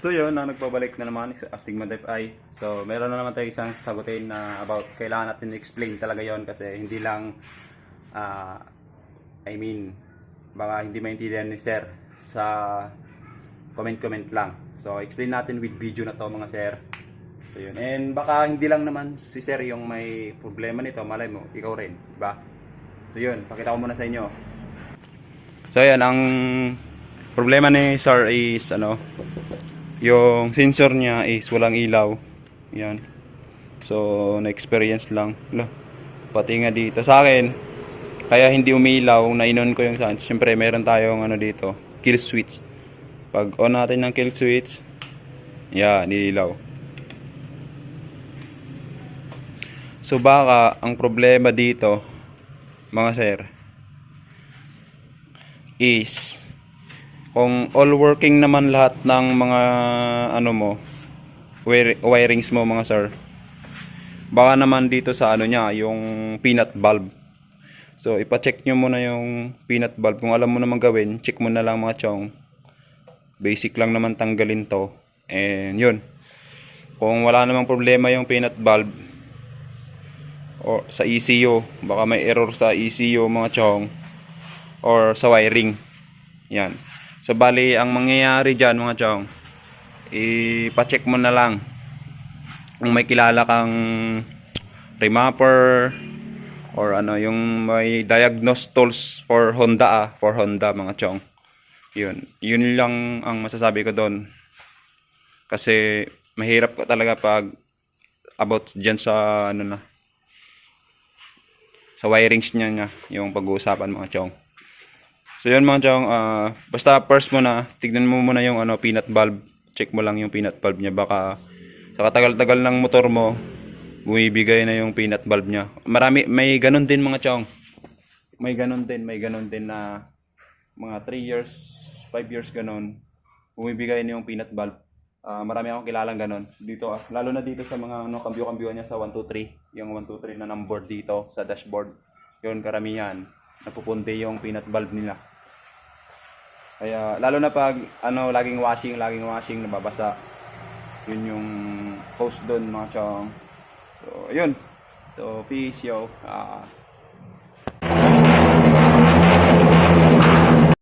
So yun, na nagpabalik na naman sa Astigmatype I. So meron na naman tayo isang sagutin na about kailangan natin explain talaga yon kasi hindi lang ah, I mean baka hindi maintindihan ni sir sa comment-comment lang. So explain natin with video na to mga sir. So yun. And baka hindi lang naman si sir yung may problema nito, malay mo, ikaw rin, di ba? So yun, pakita ko muna sa inyo. So yan, ang problema ni sir is ano, yung sensor niya is walang ilaw. Yan. So, na-experience lang. Lo, pati nga dito. Sa akin, kaya hindi umilaw, nainon ko yung saan. Siyempre, meron tayong ano dito, kill switch. Pag on natin ng kill switch, yan, ilaw. So, baka, ang problema dito, mga sir, is, kung all working naman lahat ng mga ano mo wirings mo mga sir baka naman dito sa ano niya yung peanut bulb. So ipa-check nyo muna yung peanut bulb. Kung alam mo naman gawin check mo na lang mga chong. Basic lang naman tanggalin to. And yun. Kung wala namang problema yung peanut bulb or sa ECU baka may error sa ECU mga chong or sa wiring. Yan So bali ang mangyayari diyan mga chong, ipa-check mo na lang kung may kilala kang remapper or ano yung may diagnose tools for Honda ah, for Honda mga chong. Yun, yun lang ang masasabi ko doon. Kasi mahirap ka talaga pag about diyan sa ano na sa wirings niya niya yung pag-uusapan mga chong. So yun mga chong, ah, basta first mo na, tignan mo muna yung ano, peanut bulb. Check mo lang yung peanut bulb niya. Baka sa katagal-tagal ng motor mo, bumibigay na yung peanut bulb niya. Marami, may ganun din mga chong. May ganun din, may ganun din na mga 3 years, 5 years ganun. Bumibigay na yung peanut bulb. Ah, marami akong kilalang ganun. Dito, ah, lalo na dito sa mga ano, kambyo-kambyo niya sa 123. Yung 123 na number dito sa dashboard. Yun, karamihan. Napupunti yung peanut bulb nila. Kaya lalo na pag ano laging washing, laging washing nababasa. Yun yung post doon mga chong. So, yun. So, peace yo. Ah,